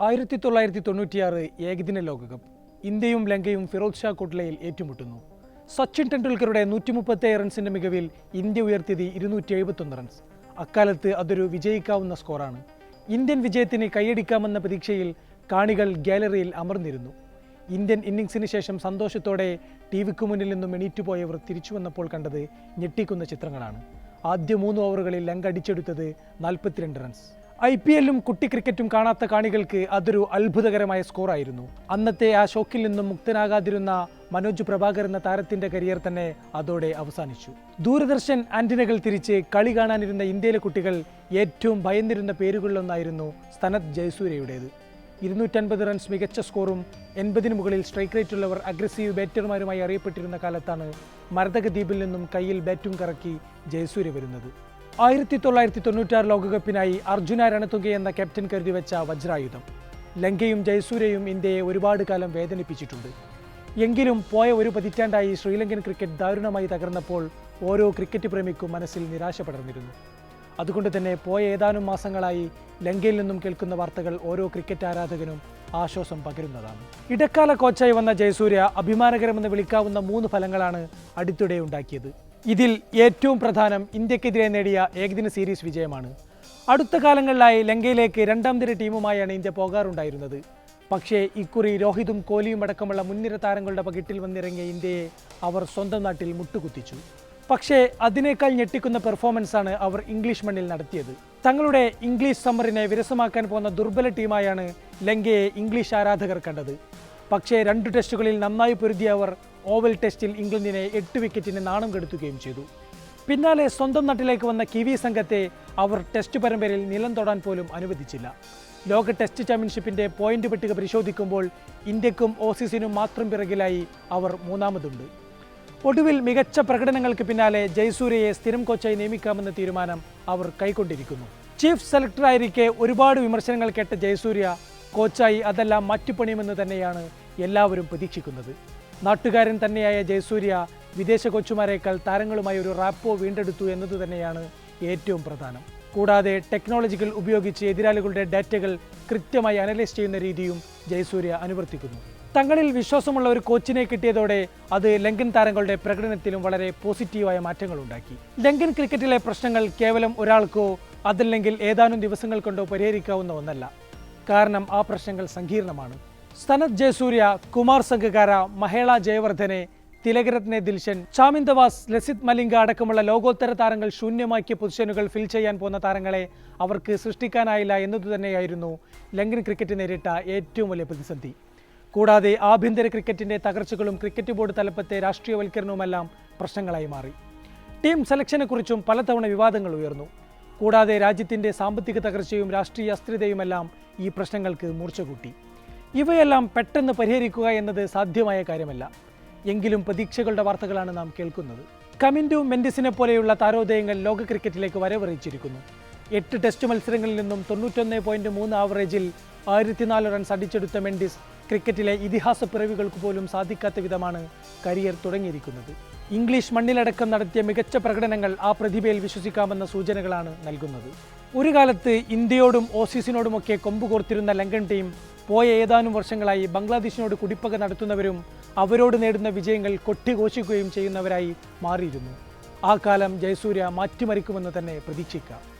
ആയിരത്തി തൊള്ളായിരത്തി തൊണ്ണൂറ്റിയാറ് ഏകദിന ലോകകപ്പ് ഇന്ത്യയും ലങ്കയും ഫിറോസ് ഷാ കോട്ട്ലയിൽ ഏറ്റുമുട്ടുന്നു. സച്ചിൻ ടെണ്ടുൽക്കറുടെ നൂറ്റി മുപ്പത്തേഴ് റൺസിന്റെ മികവിൽ ഇന്ത്യ ഉയർത്തിയത് ഇരുന്നൂറ്റി എഴുപത്തൊന്ന് റൺസ് അക്കാലത്ത് അതൊരു വിജയിക്കാവുന്ന സ്കോറാണ് ഇന്ത്യൻ വിജയത്തിന് കൈയടിക്കാമെന്ന പ്രതീക്ഷയിൽ കാണികൾ ഗാലറിയിൽ അമർന്നിരുന്നു. ഇന്ത്യൻ ഇന്നിംഗ്സിന് ശേഷം സന്തോഷത്തോടെ ടി വിക്ക് മുന്നിൽ നിന്നും എണീറ്റുപോയവർ തിരിച്ചു വന്നപ്പോൾ കണ്ടത് ഞെട്ടിക്കുന്ന ചിത്രങ്ങളാണ്. ആദ്യ മൂന്ന് ഓവറുകളിൽ ലങ്ക അടിച്ചെടുത്തത് നാൽപ്പത്തിരണ്ട് റൺസ് ഐ പി എല്ലും കുട്ടി ക്രിക്കറ്റും കാണാത്ത കാണികൾക്ക് അതൊരു അത്ഭുതകരമായ സ്കോറായിരുന്നു. അന്നത്തെ ആ ഷോക്കിൽ നിന്നും മുക്തനാകാതിരുന്ന മനോജ് പ്രഭാകർ എന്ന താരത്തിന്റെ കരിയർ തന്നെ അതോടെ അവസാനിച്ചു. ദൂരദർശൻ ആന്റിനകൾ തിരിച്ച് കളി കാണാനിരുന്ന ഇന്ത്യയിലെ കുട്ടികൾ ഏറ്റവും ഭയന്നിരുന്ന പേരുകളിലൊന്നായിരുന്നു സ്തനത് ജയസൂര്യയുടേത്. ഇരുന്നൂറ്റൻപത് റൺസ് മികച്ച സ്കോറും എൺപതിന് മുകളിൽ സ്ട്രൈക്ക് റേറ്റ് ഉള്ളവർ അഗ്രസീവ് ബാറ്റർമാരുമായി അറിയപ്പെട്ടിരുന്ന കാലത്താണ് മരതക ദ്വീപിൽ നിന്നും കയ്യിൽ ബാറ്റും കറക്കി ജയസൂര്യ വരുന്നത്. ആയിരത്തി തൊള്ളായിരത്തി തൊണ്ണൂറ്റാറ് ലോകകപ്പിനായി അർജുന രണതുംഗ എന്ന ക്യാപ്റ്റൻ കരുതി വെച്ച വജ്രായുധം. ലങ്കയും ജയസൂര്യയും ഇന്ത്യയെ ഒരുപാട് കാലം വേദനിപ്പിച്ചിട്ടുണ്ട്. എങ്കിലും പോയ ഒരു പതിറ്റാണ്ടായി ശ്രീലങ്കൻ ക്രിക്കറ്റ് ദാരുണമായി തകർന്നപ്പോൾ ഓരോ ക്രിക്കറ്റ് പ്രേമിക്കും മനസ്സിൽ നിരാശ പടർന്നിരുന്നു അതുകൊണ്ട് തന്നെ പോയ ഏതാനും മാസങ്ങളായി ലങ്കയിൽ നിന്നും കേൾക്കുന്ന വാർത്തകൾ ഓരോ ക്രിക്കറ്റ് ആരാധകനും ആശ്വാസം പകരുന്നതാണ്. ഇടക്കാല കോച്ചായി വന്ന ജയസൂര്യ അഭിമാനകരമെന്ന് വിളിക്കാവുന്ന മൂന്ന് ഫലങ്ങളാണ് അടുത്തിടെ ഉണ്ടാക്കിയത്. ഇതിൽ ഏറ്റവും പ്രധാനം ഇന്ത്യക്കെതിരെ നേടിയ ഏകദിന സീരീസ് വിജയമാണ്. അടുത്ത കാലങ്ങളിലായി ലങ്കയിലേക്ക് രണ്ടാം നിര ടീമുമായാണ് ഇന്ത്യ പോകാറുണ്ടായിരുന്നത്. പക്ഷേ ഇക്കുറി രോഹിതും കോഹ്ലിയും അടക്കമുള്ള മുൻനിര താരങ്ങളുടെ പകിട്ടിൽ വന്നിറങ്ങിയ ഇന്ത്യയെ അവർ സ്വന്തം നാട്ടിൽ മുട്ടുകുത്തിച്ചു. പക്ഷേ അതിനേക്കാൾ ഞെട്ടിക്കുന്ന പെർഫോമൻസാണ് അവർ ഇംഗ്ലീഷ് മണ്ണിൽ നടത്തിയത്. തങ്ങളുടെ ഇംഗ്ലീഷ് സമ്മറിനെ വിരസമാക്കാൻ പോകുന്ന ദുർബല ടീമായാണ് ലങ്കയെ ഇംഗ്ലീഷ് ആരാധകർ കണ്ടത്. പക്ഷേ രണ്ട് ടെസ്റ്റുകളിൽ നന്നായി പൊരുതിയ അവർ ഓവൽ ടെസ്റ്റിൽ ഇംഗ്ലണ്ടിനെ എട്ട് വിക്കറ്റിന് നാണം കെടുത്തുകയും ചെയ്തു. പിന്നാലെ സ്വന്തം നാട്ടിലേക്ക് വന്ന കിവി സംഘത്തെ അവർ ടെസ്റ്റ് പരമ്പരയിൽ നിലം തൊടാൻ പോലും അനുവദിച്ചില്ല. ലോക ടെസ്റ്റ് ചാമ്പ്യൻഷിപ്പിന്റെ പോയിന്റ് പട്ടിക പരിശോധിക്കുമ്പോൾ ഇന്ത്യക്കും ഓസീസിനും മാത്രം പിറകിലായി അവർ മൂന്നാമതുണ്ട്. ഒടുവിൽ മികച്ച പ്രകടനങ്ങൾക്ക് പിന്നാലെ ജയസൂര്യയെ സ്ഥിരം കോച്ചായി നിയമിക്കാമെന്ന തീരുമാനം അവർ കൈക്കൊണ്ടിരിക്കുന്നു. ചീഫ് സെലക്ടറായിരിക്കെ ഒരുപാട് വിമർശനങ്ങൾ കേട്ട ജയസൂര്യ കോച്ചായി അതെല്ലാം മറ്റു പണിയുമെന്ന് തന്നെയാണ് എല്ലാവരും പ്രതീക്ഷിക്കുന്നത്. നാട്ടുകാരൻ തന്നെയായ ജയസൂര്യ വിദേശ കൊച്ചുമാരേക്കാൾ താരങ്ങളുമായി ഒരു റാപ്പോ വീണ്ടെടുത്തു എന്നത് തന്നെയാണ് ഏറ്റവും പ്രധാനം. കൂടാതെ ടെക്നോളജികൾ ഉപയോഗിച്ച് എതിരാളികളുടെ ഡാറ്റകൾ കൃത്യമായി അനലൈസ് ചെയ്യുന്ന രീതിയും ജയസൂര്യ അനുവർത്തിക്കുന്നു. തങ്ങളിൽ വിശ്വാസമുള്ള ഒരു കോച്ചിനെ കിട്ടിയതോടെ അത് ലങ്കൻ താരങ്ങളുടെ പ്രകടനത്തിലും വളരെ പോസിറ്റീവായ മാറ്റങ്ങൾ ഉണ്ടാക്കി. ലങ്കൻ ക്രിക്കറ്റിലെ പ്രശ്നങ്ങൾ കേവലം ഒരാൾക്കോ അതല്ലെങ്കിൽ ഏതാനും ദിവസങ്ങൾ കൊണ്ടോ പരിഹരിക്കാവുന്ന ഒന്നല്ല. കാരണം ആ പ്രശ്നങ്ങൾ സങ്കീർണമാണ്. സനത് ജയസൂര്യ കുമാർ സംഘകാര മഹേള ജയവർദ്ധനെ തിലകരത്നെ ദിൽഷൻ ചാമിന്ദവാസ് ലസിത് മലിംഗ അടക്കമുള്ള ലോകോത്തര താരങ്ങൾ ശൂന്യമാക്കിയ പൊസിഷനുകൾ ഫിൽ ചെയ്യാൻ പോകുന്ന താരങ്ങളെ അവർക്ക് സൃഷ്ടിക്കാനായില്ല എന്നതുതന്നെയായിരുന്നു ലങ്കൻ ക്രിക്കറ്റ് നേരിട്ട ഏറ്റവും വലിയ പ്രതിസന്ധി. കൂടാതെ ആഭ്യന്തര ക്രിക്കറ്റിന്റെ തകർച്ചകളും ക്രിക്കറ്റ് ബോർഡ് തലപ്പത്തെ രാഷ്ട്രീയവൽക്കരണവുമെല്ലാം പ്രശ്നങ്ങളായി മാറി. ടീം സെലക്ഷനെക്കുറിച്ചും പലതവണ വിവാദങ്ങൾ ഉയർന്നു. കൂടാതെ രാജ്യത്തിന്റെ സാമ്പത്തിക തകർച്ചയും രാഷ്ട്രീയ അസ്ഥിരതയുമെല്ലാം ഈ പ്രശ്നങ്ങൾക്ക് മൂർച്ച കൂട്ടി ഇവയെല്ലാം പെട്ടെന്ന് പരിഹരിക്കുക എന്നത് സാധ്യമായ കാര്യമല്ല. എങ്കിലും പ്രതീക്ഷകളുടെ വാർത്തകളാണ് നാം കേൾക്കുന്നത്. കമിൻഡു മെൻഡിസിനെ പോലെയുള്ള താരോദയങ്ങൾ ലോക ക്രിക്കറ്റിലേക്ക് വരവറിയിച്ചിരിക്കുന്നു. എട്ട് ടെസ്റ്റ് മത്സരങ്ങളിൽ നിന്നും തൊണ്ണൂറ്റൊന്ന് പോയിന്റ് മൂന്ന് ആവറേജിൽ ആയിരത്തിനാല് റൺസ് അടിച്ചെടുത്ത മെൻഡിസ് ക്രിക്കറ്റിലെ ഇതിഹാസ പിറവികൾക്ക് പോലും സാധിക്കാത്ത വിധമാണ് കരിയർ തുടങ്ങിയിരിക്കുന്നത്. ഇംഗ്ലീഷ് മണ്ണിലടക്കം നടത്തിയ മികച്ച പ്രകടനങ്ങൾ ആ പ്രതിഭയിൽ വിശ്വസിക്കാമെന്ന സൂചനകളാണ് നൽകുന്നത്. ഒരു കാലത്ത് ഇന്ത്യയോടും ഓസീസിനോടുമൊക്കെ കൊമ്പ് കോർത്തിരുന്ന ലങ്കൻ ടീം പോയ ഏതാനും വർഷങ്ങളായി ബംഗ്ലാദേശിനോട് കുടിപ്പക നടത്തുന്നവരും അവരോട് നേടുന്ന വിജയങ്ങൾ കൊട്ടിഘോഷിക്കുകയും ചെയ്യുന്നവരായി മാറിയിരുന്നു. ആ കാലം ജയസൂര്യ മാറ്റിമറിക്കുമെന്ന് തന്നെ പ്രതീക്ഷിക്കാം.